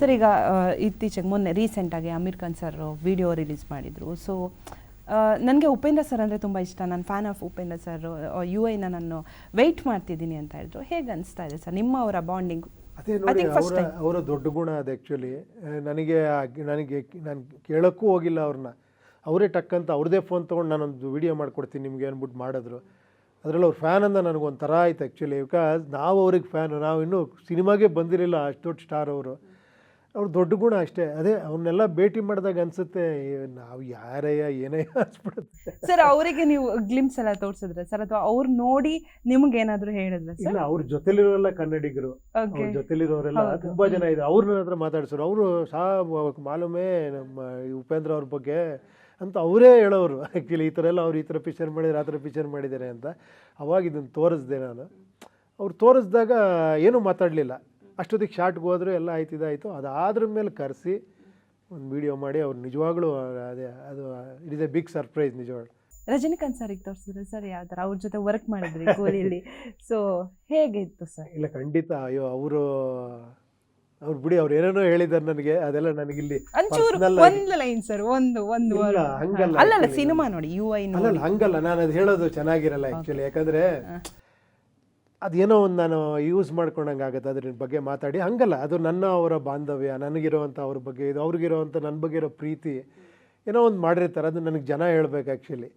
Sir ಈಗ ಇತ್ತೀಚೆಗೆ ಮೊನ್ನೆ ರೀಸೆಂಟಾಗಿ Aamir Khan sir video release ಮಾಡಿದರು. ಸೊ ನನಗೆ ಉಪೇಂದ್ರ ಸರ್ ಅಂದರೆ ತುಂಬ ಇಷ್ಟ. ನಾನು fan of Upendra sir U ಐನ ನಾನು ವೆಯ್ಟ್ ಮಾಡ್ತಿದ್ದೀನಿ ಅಂತ ಹೇಳಿದ್ರು. ಹೇಗೆ ಅನಿಸ್ತಾ ಇದೆ ಸರ್ ನಿಮ್ಮ ಅವರ ಬಾಂಡಿಂಗ್ ಅದೇ ನೋಡಿ ಅವರ ಅವರ ದೊಡ್ಡ ಗುಣ ಅದು ಆ್ಯಕ್ಚುಲಿ ನನಗೆ ನನಗೆ ನಾನು ಕೇಳೋಕ್ಕೂ ಹೋಗಿಲ್ಲ ಅವ್ರನ್ನ. ಅವರೇ ಟಕ್ಕಂತ ಅವ್ರದೇ ಫೋನ್ ತೊಗೊಂಡು ನಾನೊಂದು ವಿಡಿಯೋ ಮಾಡ್ಕೊಡ್ತೀನಿ ನಿಮಗೆ ಅಂದ್ಬಿಟ್ಟು ಮಾಡಿದ್ರು. ಅದರಲ್ಲಿ ಅವ್ರ ಫ್ಯಾನ್ ಅಂತ ನನಗೊಂಥರ ಆಯ್ತು ಆ್ಯಕ್ಚುಲಿ ಬಿಕಾಸ್ ನಾವು ಅವ್ರಿಗೆ ಫ್ಯಾನು ನಾವು ಇನ್ನೂ ಸಿನಿಮಾಗೆ ಬಂದಿರಲಿಲ್ಲ ಅಷ್ಟು ದೊಡ್ಡ ಸ್ಟಾರ್ ಅವರು. ಅವ್ರ ದೊಡ್ಡ ಗುಣ ಅಷ್ಟೇ. ಅದೇ ಅವನ್ನೆಲ್ಲ ಭೇಟಿ ಮಾಡಿದಾಗ ಅನ್ಸುತ್ತೆ ನಾವು ಯಾರಯ್ಯ ಏನಯ್ಯ ಅನ್ಸ್ಬಿಡುತ್ತೆ ಸರ್ ಅವರಿಗೆ ನೀವು ಗ್ಲಿಮ್ಸ್ ಎಲ್ಲ ತೋರಿಸಿದ್ರೆ ಸರ್? ಅಥವಾ ಅವ್ರು ನೋಡಿ ನಿಮ್ಗೆ ಏನಾದ್ರು ಹೇಳಿದ್ರೆ ಇಲ್ಲ ಅವ್ರ ಜೊತೆಲಿರೋರೆಲ್ಲ ಕನ್ನಡಿಗರು. ಅವ್ರ ಜೊತೆಲಿರೋರೆಲ್ಲ ತುಂಬಾ ಜನ ಇದೆ ಅವ್ರ ನನ್ನ ಹತ್ರ ಮಾತಾಡ್ಸೋರು. ಅವರು ಸಾ ಮಾಲೂಮೇ ನಮ್ಮ ಉಪೇಂದ್ರ ಅವ್ರ ಬಗ್ಗೆ ಅಂತ ಅವರೇ ಹೇಳೋರು. ಆ್ಯಕ್ಚುಲಿ ಈ ಥರ ಎಲ್ಲ ಅವ್ರು ಈ ಥರ ಪಿಕ್ಚರ್ ಮಾಡಿದ್ದಾರೆ ಆ ಥರ ಪಿಕ್ಚರ್ ಮಾಡಿದ್ದಾರೆ ಅಂತ ಅವಾಗ ಇದನ್ನು ತೋರಿಸ್ದೆ ನಾನು. ಅವ್ರು ತೋರಿಸಿದಾಗ ಏನೂ ಮಾತಾಡಲಿಲ್ಲ. ಅಷ್ಟೊತ್ತಿಗೆ ಶಾರ್ಟ್ಗೆ ಹೋದ್ರು ಎಲ್ಲ ಆಯ್ತು ಇದಾಯಿತು. ಅದಾದ್ರ ಮೇಲೆ ಕರೆಸಿ ಒಂದು ವಿಡಿಯೋ ಮಾಡಿ ಅವ್ರು ನಿಜವಾಗ್ಲೂ ಅದೇ ಅದು it is a big surprise ನಿಜವಾಗ್ಲು. ರಜನಿಕಾಂತ್ ಸರಿಗೆ ತೋರಿಸಿದ್ರೆ ಸರ್ ಯಾವ ಥರ ಅವ್ರ ಜೊತೆ ವರ್ಕ್ ಮಾಡಿದ್ರಿ ಗೋಲಿಯಲ್ಲಿ. ಸೊ ಹೇಗಿತ್ತು ಸರ್ ಇಲ್ಲ ಖಂಡಿತ ಅಯ್ಯೋ ಅವರು ಅವ್ರು ಬಿಡಿ ಅವ್ರು ಏನೇನೋ ಹೇಳಿದ್ದಾರೆ ನನಗೆ ಅದೆಲ್ಲ ನನಗೆ ಇಲ್ಲಿ ಒಂದು ಲೈನ್ ಸರ್ ಒಂದು ಒಂದು ಹಂಗಲ್ಲ ಅಲ್ಲಲ್ಲ ಸಿನಿಮಾ ನೋಡಿ ಯು ಐ ಅಲ್ಲಲ್ಲ ಹಂಗಲ್ಲ ನಾನು ಅದು ಹೇಳೋದು ಚೆನ್ನಾಗಿರಲ್ಲ ಆ್ಯಕ್ಚುಲಿ ಯಾಕಂದರೆ ಅದೇನೋ ಒಂದು ನಾನು ಯೂಸ್ ಮಾಡ್ಕೊಂಡಂಗೆ ಆಗುತ್ತೆ, ಅದ್ರ ಬಗ್ಗೆ ಮಾತಾಡಿ. ಹಂಗಲ್ಲ, ಅದು ನನ್ನ ಅವರ ಬಾಂಧವ್ಯ ನನಗಿರೋವಂಥ ಅವ್ರ ಬಗ್ಗೆ, ಇದು ಅವ್ರಿಗಿರೋವಂಥ ನನ್ನ ಬಗ್ಗೆ ಇರೋ ಪ್ರೀತಿ, ಏನೋ ಒಂದು ಮಾಡಿರ್ತಾರೆ, ಅದು ನನಗೆ ಜನ ಹೇಳ್ಬೇಕು ಆ್ಯಕ್ಚುಲಿ